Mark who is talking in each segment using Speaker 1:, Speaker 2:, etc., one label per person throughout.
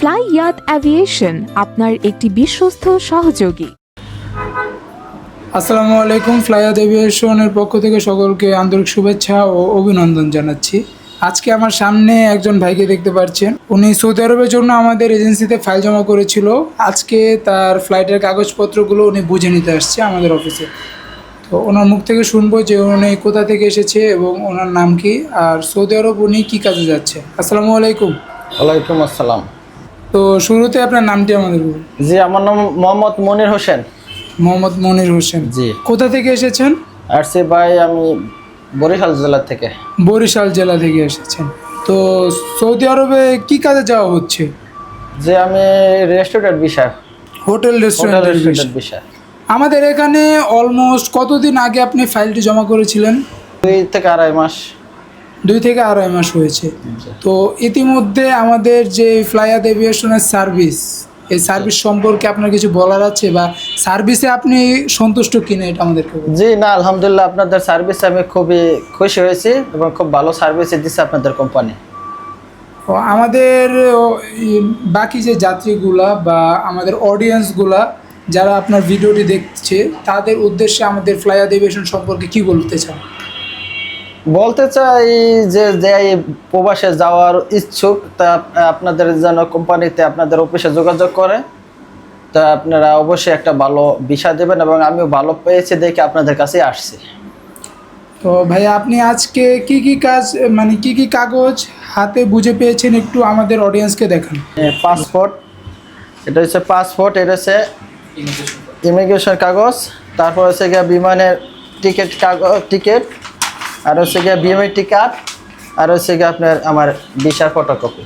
Speaker 1: Fly ইয়াত aviation আপনার একটি বিশ্বস্ত সহযোগী।
Speaker 2: আসসালামু আলাইকুম ফ্লাইয়াদ এভিয়েশনের পক্ষ থেকে সকলকে আন্তরিক শুভেচ্ছা ও অভিনন্দন জানাচ্ছি। আজকে আমার সামনে একজন ভাইকে দেখতে পাচ্ছেন। উনি সৌদি আরবের জন্য আমাদের এজেন্সিতে ফাইল জমা করেছিল। আজকে তার ফ্লাইটের কাগজপত্রগুলো উনি বুঝে নিতে আসছে আমাদের অফিসে। তো ওনার মুখ থেকে শুনব যে উনি কোথা থেকে এসেছে এবং ওনার নাম কি আর সৌদি আরব উনি কী কাজে যাচ্ছে। আসসালামু আলাইকুম।
Speaker 3: ওয়ালাইকুম আসসালাম।
Speaker 2: তো শুরুতে আপনার নামটি আমাদের বলুন।
Speaker 3: জি আমার নাম মোহাম্মদ মনির হোসেন।
Speaker 2: মোহাম্মদ মনির হোসেন।
Speaker 3: জি।
Speaker 2: কোথা থেকে এসেছেন?
Speaker 3: আসছি ভাই আমি বরিশাল জেলা থেকে।
Speaker 2: বরিশাল জেলা থেকে এসেছেন। তো সৌদি আরবে কি কাজে যাওয়া হচ্ছে?
Speaker 3: যে আমি রেস্টুরেন্ট বিষয়।
Speaker 2: হোটেল
Speaker 3: হোটেল রেস্টুরেন্ট বিষয়।
Speaker 2: আমাদের এখানে অলমোস্ট কতদিন আগে আপনি ফাইলটি জমা করেছিলেন?
Speaker 3: দুই থেকে আড়াই মাস।
Speaker 2: দুই থেকে আড়াই মাস হয়েছে। তো ইতিমধ্যে আমাদের যে ফ্লাইয়াদ এভিয়েশনের সার্ভিস এই সার্ভিস সম্পর্কে আপনার কিছু বলার আছে বা সার্ভিসে আপনি সন্তুষ্ট কিনা এটা আমাদেরকে।
Speaker 3: জি না আলহামদুলিল্লাহ আপনাদের সার্ভিস আমি খুবই খুশি হয়েছি এবং খুব ভালো সার্ভিস দিচ্ছে আপনাদের কোম্পানি।
Speaker 2: আমাদের বাকি যে যাত্রীগুলা বা আমাদের অডিয়েন্সগুলা যারা আপনার ভিডিওটি দেখছে তাদের উদ্দেশ্যে আমাদের ফ্লাইয়াদ এভিয়েশন সম্পর্কে কি বলতে চান?
Speaker 3: বলতে চাই যে যে প্রবাসে যাওয়ার ইচ্ছুক তা আপনাদের যেন কোম্পানিতে আপনাদের অফিসে যোগাযোগ করে। তা আপনারা অবশ্যই একটা ভালো বিষয় দেবেন এবং আমিও ভালো পেয়েছি দেখে আপনাদের কাছে আসছি।
Speaker 2: তো ভাই আপনি আজকে কি কি কাজ মানে কি কি কাগজ হাতে বুঝে পেয়েছেন একটু আমাদের অডিয়েন্সকে দেখান।
Speaker 3: পাসপোর্ট এটা হচ্ছে পাসপোর্ট এটা হচ্ছে ইমিগ্রেশন কাগজ তারপর হচ্ছে গিয়ে বিমানের টিকিট কাগজ টিকিট আর হচ্ছে গিয়ে বিএমআইটি কার্ড আর হচ্ছে গিয়ে আপনার আমার ভিসার ফটোকপি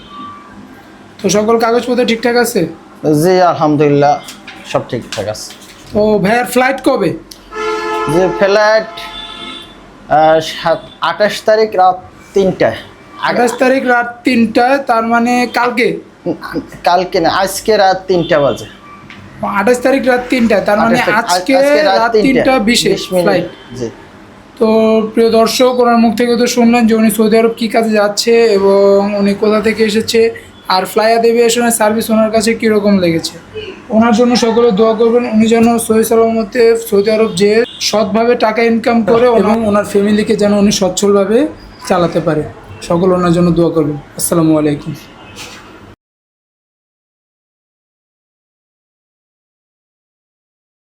Speaker 2: তো সকল কাগজপত্র ঠিকঠাক আছে?
Speaker 3: জি আলহামদুলিল্লাহ সব ঠিকঠাক আছে।
Speaker 2: তো ভাইয়ার ফ্লাইট কবে?
Speaker 3: যে ফ্লাইট সাত আঠাশ তারিখ রাত তিনটায়।
Speaker 2: আঠাশ তারিখ রাত তিনটায় তার মানে কালকে?
Speaker 3: কালকে না আজকে রাত তিনটা বাজে।
Speaker 2: আঠাশ তারিখ রাত তিনটায় তার মানে
Speaker 3: 28 তারিখ, আজ-
Speaker 2: আজকে রাত তিনটা বিশেষ
Speaker 3: 20
Speaker 2: ফ্লাইট
Speaker 3: জি।
Speaker 2: তো প্রিয় দর্শক ওনার মুখ থেকে তো শুনলেন যে উনি সৌদি আরব কী কাজে যাচ্ছে এবং উনি কোথা থেকে এসেছে আর ফ্লাইয়াদ এভিয়েশনের সার্ভিস ওনার কাছে কীরকম লেগেছে? ওনার জন্য সকলে দোয়া করবেন উনি যেন সহি সালামতে সৌদি আরব যে সৎভাবে টাকা ইনকাম করে এবং ওনার ফ্যামিলিকে যেন উনি সচ্ছলভাবে চালাতে পারে। সকল ওনার জন্য দোয়া করবেন। আসসালামু আলাইকুম।